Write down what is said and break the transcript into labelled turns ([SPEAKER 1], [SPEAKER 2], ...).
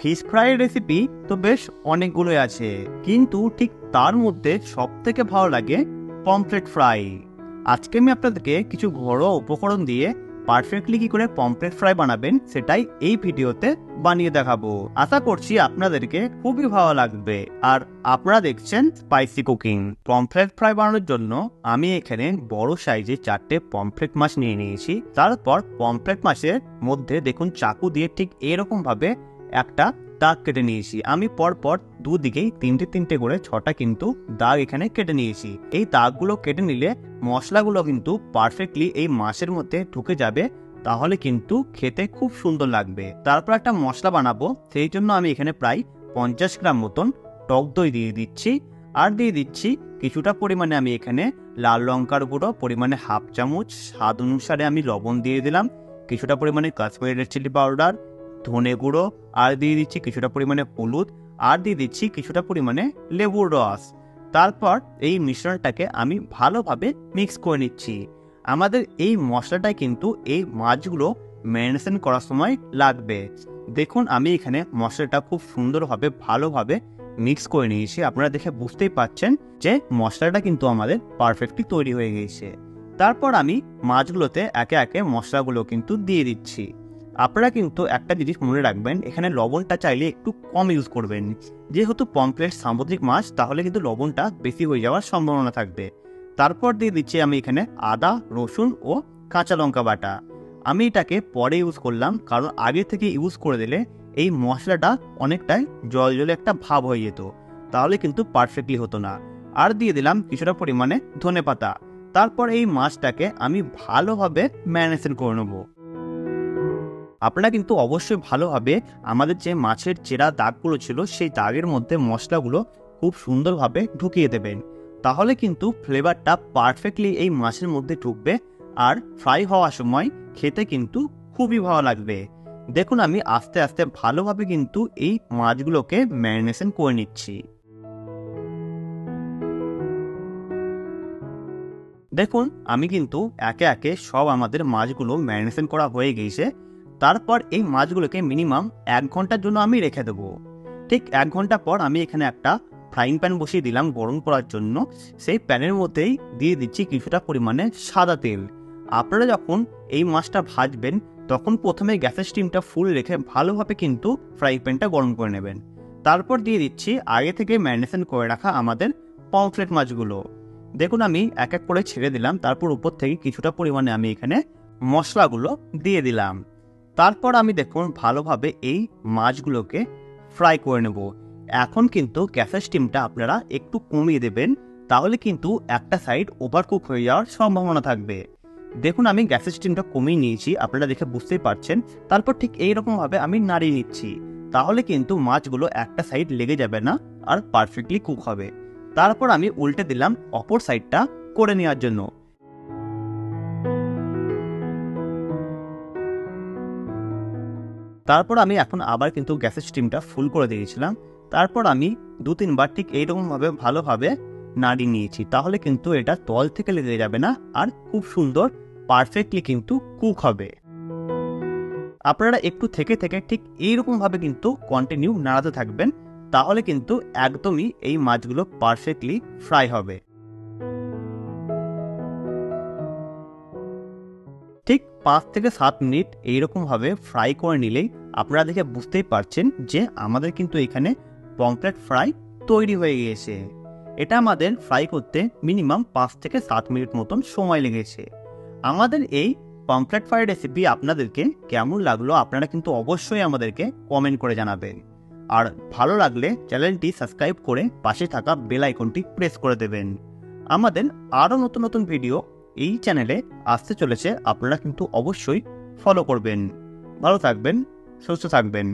[SPEAKER 1] Fish fry recipe তো বেশ অনেকগুলোই আছে। কিন্তু ঠিক তার মধ্যে সব থেকে ভালো লাগে পমফ্লেট ফ্রাই। আজকে আমি আপনাদেরকে কিছু ঘরোয়া উপকরণ দিয়ে পারফেক্টলি কি করে পমফ্লেট ফ্রাই বানাবেন সেটাই এই ভিডিওতে বানিয়ে দেখাবো। আশা করছি আপনাদেরকে খুবই ভালো লাগবে। আর আপনারা দেখছেন স্পাইসি কুকিং পমফ্লেট ফ্রাই বানানোর জন্য আমি এখানে বড় সাইজে চারটে পমফ্লেট মাছ নিয়ে নিয়েছি। তারপর পমফ্লেট মাছের মধ্যে দেখুন চাকু দিয়ে ঠিক এরকম ভাবে একটা দাগ কেটে নিয়েছি। আমি পরপর দুদিকেই তিনটে তিনটে করে ছটা কিন্তু দাগ এখানে কেটে নিয়েছি। এই দাগগুলো কেটে নিলে মশলাগুলো কিন্তু পারফেক্টলি এই মাছের মধ্যে ঢুকে যাবে, তাহলে কিন্তু খেতে খুব সুন্দর লাগবে। তারপর একটা মশলা বানাবো, সেই জন্য আমি এখানে প্রায় পঞ্চাশ গ্রাম মতন টক দই দিয়ে দিচ্ছি। আর দিয়ে দিচ্ছি কিছুটা পরিমাণে আমি এখানে লাল লঙ্কার গুঁড়ো, পরিমাণে হাফ চামচ, স্বাদ অনুসারে আমি লবণ দিয়ে দিলাম, কিছুটা পরিমাণে কাশ্মীরি রেড চিলি পাউডার ধনে গুঁড়ো, আর দিয়ে দিচ্ছি কিছুটা পরিমাণে হলুদ, আর দিয়ে দিচ্ছি কিছুটা পরিমাণে লেবুর রস। তারপর এই মিশ্রণটাকে আমি ভালোভাবে মিক্স করে নিচ্ছি। আমাদের এই মশলাটাই কিন্তু এই মাছগুলো ম্যারিনেশন করার সময় লাগবে। দেখুন, আমি এখানে মশলাটা খুব সুন্দরভাবে, ভালোভাবে মিক্স করে নিয়েছি। আপনারা দেখে বুঝতেই পাচ্ছেন যে মশলাটা কিন্তু আমাদের পারফেক্টলি তৈরি হয়ে গেছে তারপর আমি মাছগুলোতে একে একে মশলাগুলো কিন্তু দিয়ে দিচ্ছি। আপনারা কিন্তু একটা জিনিস মনে রাখবেন, এখানে লবণটা চাইলে একটু কম ইউজ করবেন। যেহেতু পমপ্লেট সামুদ্রিক মাছ তাহলে কিন্তু লবণটা বেশি হয়ে যাওয়ার সম্ভাবনা থাকবে। তারপর দিয়ে দিচ্ছি আমি এখানে আদা, রসুন ও কাঁচা লঙ্কা বাটা। আমি এটাকে পরে ইউজ করলাম, কারণ আগে থেকে ইউজ করে দিলে এই মশলাটা অনেকটাই জল জলে একটা ভাব হয়ে যেত। তাহলে কিন্তু পারফেক্টলি হতো না। আর দিয়ে দিলাম কিছুটা পরিমাণে ধনে পাতা তারপর এই মাছটাকে আমি ভালোভাবে ম্যারিনেশন করে নেব। আপনারা কিন্তু অবশ্যই ভালোভাবে আমাদের যে মাছের চেরা দাগগুলো ছিল, সেই দাগের মধ্যে মশলাগুলো খুব সুন্দরভাবে ঢুকিয়ে দেবেন। তাহলে কিন্তু ফ্লেভারটা পারফেক্টলি এই মাছের মধ্যে ঢুকবে আর ফ্রাই হওয়ার সময় খেতে কিন্তু খুবই ভালো লাগবে। দেখুন, আমি আস্তে আস্তে ভালোভাবে কিন্তু এই মাছগুলোকে ম্যারিনেশন করে নিচ্ছি। দেখুন, আমি কিন্তু একে একে সব আমাদের মাছগুলো ম্যারিনেশন করা হয়ে গিয়েছে। তারপর এই মাছগুলোকে মিনিমাম এক ঘণ্টার জন্য আমি রেখে দেবো। ঠিক এক ঘণ্টা পর আমি এখানে একটা ফ্রাইং প্যান বসিয়ে দিলাম গরম করার জন্য। সেই প্যানের মধ্যেই দিয়ে দিচ্ছি কিছুটা পরিমাণে সাদা তেল। আপনারা যখন এই মাছটা ভাজবেন, তখন প্রথমে গ্যাসের স্টিমটা ফুল রেখে ভালোভাবে কিন্তু ফ্রাই প্যানটা গরম করে নেবেন। তারপর দিয়ে দিচ্ছি আগে থেকে ম্যারিনেশন করে রাখা আমাদের পমফ্লেট মাছগুলো। দেখুন আমি এক এক করে ছেড়ে দিলাম, তারপর উপর থেকে কিছুটা পরিমাণে আমি এখানে মশলাগুলো দিয়ে দিলাম। তারপর আমি দেখুন ভালোভাবে এই মাছগুলোকে ফ্রাই করে নেব। এখন কিন্তু গ্যাসের স্টিমটা আপনারা একটু কমিয়ে দেবেন, তাহলে কিন্তু একটা সাইড ওভারকুক হয়ে যাওয়ার সম্ভাবনা থাকবে। দেখুন আমি গ্যাসের স্টিমটা কমিয়ে নিয়েছি, আপনারা দেখে বুঝতেই পারছেন। তারপর ঠিক এইরকমভাবে আমি নাড়িয়ে নিচ্ছি, তাহলে কিন্তু মাছগুলো একটা সাইড লেগে যাবে না আর পারফেক্টলি কুক হবে। তারপর আমি উল্টে দিলাম অপর সাইডটা করে নেওয়ার জন্য। তারপর আমি এখন আবার কিন্তু গ্যাসের স্টিমটা ফুল করে দিয়েছিলাম। তারপর আমি দু তিনবার ঠিক এইরকমভাবে ভালোভাবে নাড়িয়ে নিয়েছি। তাহলে কিন্তু এটা তল থেকে লেগে যাবে না আর খুব সুন্দর পারফেক্টলি কিন্তু কুক হবে। আপনারা একটু থেকে থেকে ঠিক এইরকমভাবে কিন্তু কন্টিনিউ নাড়াতে থাকবেন। তাহলে কিন্তু একদমই এই মাছগুলো পারফেক্টলি ফ্রাই হবে। ঠিক পাঁচ থেকে সাত মিনিট এইরকমভাবে ফ্রাই করে নিলেই আপনারা দেখে বুঝতেই পারছেন যে আমাদের কিন্তু এখানে পমফ্লেট ফ্রাই তৈরি হয়ে গিয়েছে। এটা আমাদের ফ্রাই করতে মিনিমাম পাঁচ থেকে সাত মিনিট মতন সময় লেগেছে। আমাদের এই পমফ্লেট ফ্রাই রেসিপি আপনাদেরকে কেমন লাগল আপনারা কিন্তু অবশ্যই আমাদেরকে কমেন্ট করে জানাবেন। আর ভালো লাগলে চ্যানেলটি সাবস্ক্রাইব করে পাশে থাকা বেল আইকনটি প্রেস করে দেবেন। আমাদের আরও নতুন নতুন ভিডিও এই চ্যানেলে আসতে চলেছে আপনারা কিন্তু অবশ্যই ফলো করবেন। ভালো থাকবেন। সুস্থ থাকবেন